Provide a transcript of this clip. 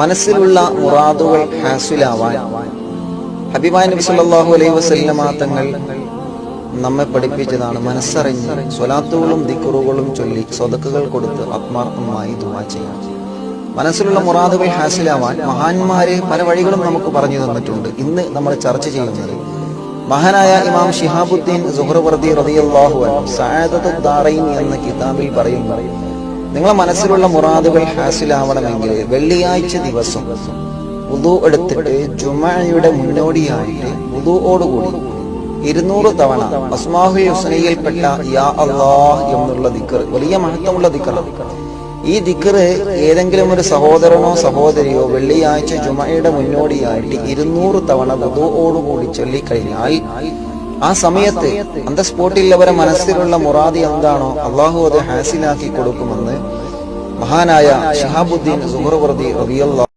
മനസ്സിലുള്ള മുറാദുകൾ ഹാസിലാവാൻ ഹബീബായ് നബി സല്ലല്ലാഹു അലൈഹി വസല്ലമ തങ്ങൾ നമ്മെ പഠിപ്പിച്ചതാണ്. മനസ്സറിഞ്ഞ് സ്വലാത്തുകളും ദിക്കുറുകളും ചൊല്ലി സ്വതക്കുകൾ കൊടുത്ത് ആത്മാർത്ഥമായി ദുവാ ചെയ്യാം മനസ്സിലുള്ള മുറാദുകൾ ഹാസിലാവാൻ മഹാന്മാര് പല വഴികളും നമുക്ക് പറഞ്ഞു തന്നിട്ടുണ്ട്. ഇന്ന് നമ്മൾ ചർച്ച ചെയ്യുന്നത് മഹാനായ ഇമാം ഷിഹാബുദ്ദീൻ സുഹ്റവർദി റളിയല്ലാഹു അൻഹു സഅദത്തു എന്ന കിതാബിൽ പറയുന്നു. നിങ്ങളെ മനസ്സിലുള്ള മുറാദുകൾ ഹാസിലാവണമെങ്കിൽ വെള്ളിയാഴ്ച ദിവസം ഉദു എടുത്തിട്ട് ജുമയുടെ മുന്നോടിയായിട്ട് ഉദുവോടുകൂടി ഇരുന്നൂറ് തവണ അസ്മാഹു യാ അള്ളാഹ് എന്നുള്ള ദിക്കർ വലിയ മഹത്വമുള്ള ദിക്കറാണ്. ഈ ദിക്കറ് ഏതെങ്കിലും ഒരു സഹോദരനോ സഹോദരിയോ വെള്ളിയാഴ്ച ജുമയുടെ മുന്നോടിയായിട്ട് ഇരുന്നൂറ് തവണ ഉദുവോടുകൂടി ചൊല്ലിക്കഴിഞ്ഞാൽ ആ സമയത്ത് അന്ത സ്പോട്ടിൽ അവരെ മനസ്സിലുള്ള മുറാദി എന്താണോ അള്ളാഹു അത് ഹാസിലാക്കി കൊടുക്കുമെന്ന് മഹാനായ ഷിഹാബുദ്ദീൻ സുഹർവർദി റബിയല്ലാ